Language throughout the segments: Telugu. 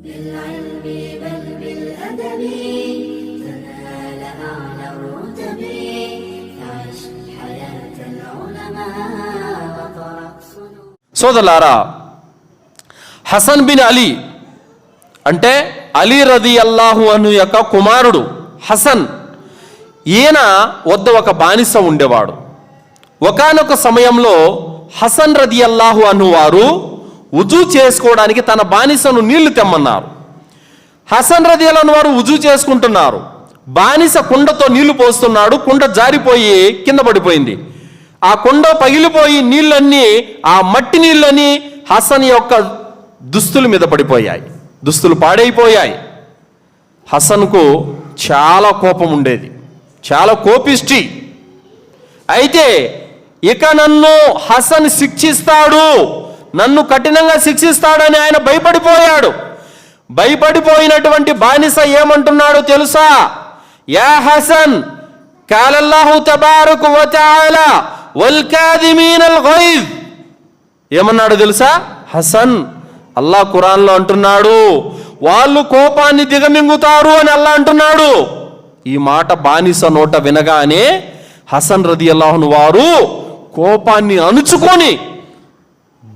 بالعلم بل بالأدب تنال أعلى الرتب فعش حياة العلماء وطرق صنوع సోదరులారా హసన్ బిన్ అలీ అంటే అలీ రది అల్లాహు అను యొక్క కుమారుడు హసన్ ఈయన వద్ద ఒక బానిస ఉండేవాడు ఒకానొక సమయంలో హసన్ రది అల్లాహు అను వారు ఉజూ చేసుకోవడానికి తన బానిసను నీళ్ళు తెమ్మన్నారు. హసన్ రది వారు ఉజూ చేసుకుంటున్నారు. బానిస కుండతో నీళ్ళు పోస్తున్నాడు కుండ జారిపోయి కింద పడిపోయింది. ఆ కుండ పగిలిపోయి నీళ్ళన్నీ ఆ మట్టి నీళ్ళని హసన్ యొక్క దుస్తుల మీద పడిపోయాయి. దుస్తులు పాడైపోయాయి. హసన్కు చాలా కోపం ఉండేది. చాలా కోపిష్టి. అయితే ఇక నన్ను హసన్ శిక్షిస్తాడు. నన్ను కఠినంగా శిక్షిస్తాడని ఆయన భయపడిపోయాడు. భయపడిపోయినటువంటి బానిస ఏమంటున్నాడో తెలుసా? యా హసన్ కాలల్లాహు తబారకు ఏమన్నాడు తెలుసా? హసన్ అల్లా ఖురాన్లో అంటున్నాడు వాళ్ళు కోపాన్ని దిగమింగుతారు అని అల్లా అంటున్నాడు. ఈ మాట బానిస నోట వినగానే హసన్ రది అల్లాహును వారు కోపాన్ని అణుచుకొని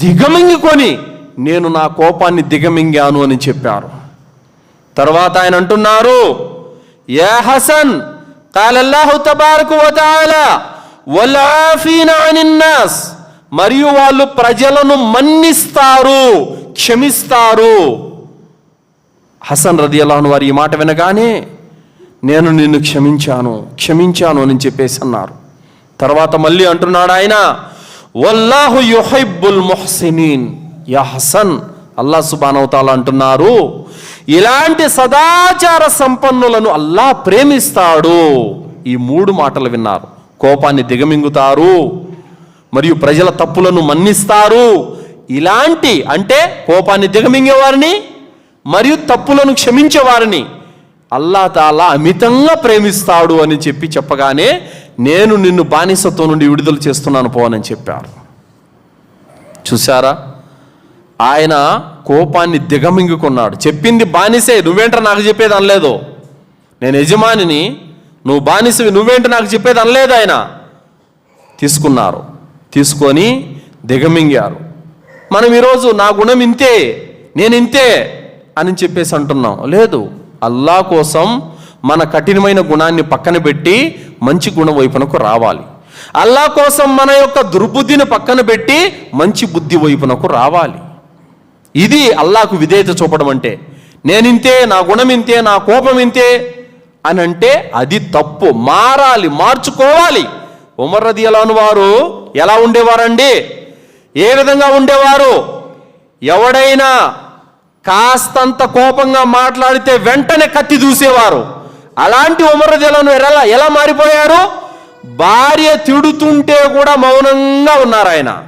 దిగమింగుకొని నేను నా కోపాన్ని దిగమింగాను అని చెప్పారు. తర్వాత ఆయన అంటున్నారు ఏ హసన్ కాలల్లాహు తబారకు అనిన్నాస్ మరియు వాళ్ళు ప్రజలను మన్నిస్తారు క్షమిస్తారు. హసన్ రదియల్లాహన్ వారు ఈ మాట వినగానే నేను నిన్ను క్షమించాను క్షమించాను అని చెప్పేసి అన్నారు. తర్వాత మళ్ళీ అంటున్నాడు ఆయన వల్లాహు యుహైబుల్ ముహ్సినీన్. యహసన్ అల్లా సుబానవతాలు అంటున్నారు ఇలాంటి సదాచార సంపన్నులను అల్లా ప్రేమిస్తాడు. ఈ మూడు మాటలు విన్నారు. కోపాన్ని దిగమింగుతారు మరియు ప్రజల తప్పులను మన్నిస్తారు. ఇలాంటి అంటే కోపాన్ని దిగమింగేవారిని మరియు తప్పులను క్షమించేవారిని అల్లా తాలా అమితంగా ప్రేమిస్తాడు అని చెప్పి చెప్పగానే నేను నిన్ను బానిసతో నుండి విడుదల చేస్తున్నాను పోనని చెప్పారు. చూసారా ఆయన కోపాన్ని దిగమింగుకున్నాడు. చెప్పింది బానిసే నువ్వేంట నాకు చెప్పేది అనలేదు? నేను యజమానిని నువ్వు బానిసవి నువ్వేంట నాకు చెప్పేది అనలేదు ఆయన? తీసుకున్నారు. తీసుకొని దిగమింగారు. మనం ఈరోజు నా గుణం ఇంతే నేను ఇంతే అని చెప్పేసి అంటున్నాం. లేదు అల్లా కోసం మన కఠినమైన గుణాన్ని పక్కన పెట్టి మంచి గుణ వైపునకు రావాలి. అల్లా కోసం మన యొక్క దుర్బుద్ధిని పక్కన పెట్టి మంచి బుద్ధి వైపునకు రావాలి. ఇది అల్లాకు విధేయత చూపడం అంటే నేనింతే నా గుణం ఇంతే నా కోపం ఇంతే అని అంటే అది తప్పు. మారాలి మార్చుకోవాలి. ఉమర్ రది అలాను వారు ఎలా ఉండేవారండి? ఏ విధంగా ఉండేవారు? ఎవడైనా కాస్తంత కోపంగా మాట్లాడితే వెంటనే కత్తి దూసేవారు. అలాంటి ఉమరదలను ఎలా ఎలా మారిపోయారు? భార్య తిడుతుంటే కూడా మౌనంగా ఉన్నారు ఆయన.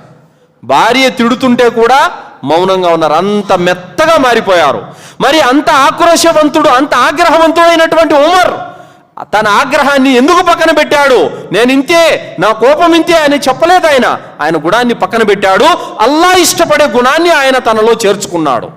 భార్య తిడుతుంటే కూడా మౌనంగా ఉన్నారు. అంత మెత్తగా మారిపోయారు. మరి అంత ఆక్రోశవంతుడు అంత ఆగ్రహవంతుడైనటువంటి ఉమర్ తన ఆగ్రహాన్ని ఎందుకు పక్కన పెట్టాడు? నేను ఇంతే నా కోపం ఇంతే అని చెప్పలేదు ఆయన. ఆయన గుణాన్ని పక్కన పెట్టాడు. అల్లా ఇష్టపడే గుణాన్ని ఆయన తనలో చేర్చుకున్నాడు.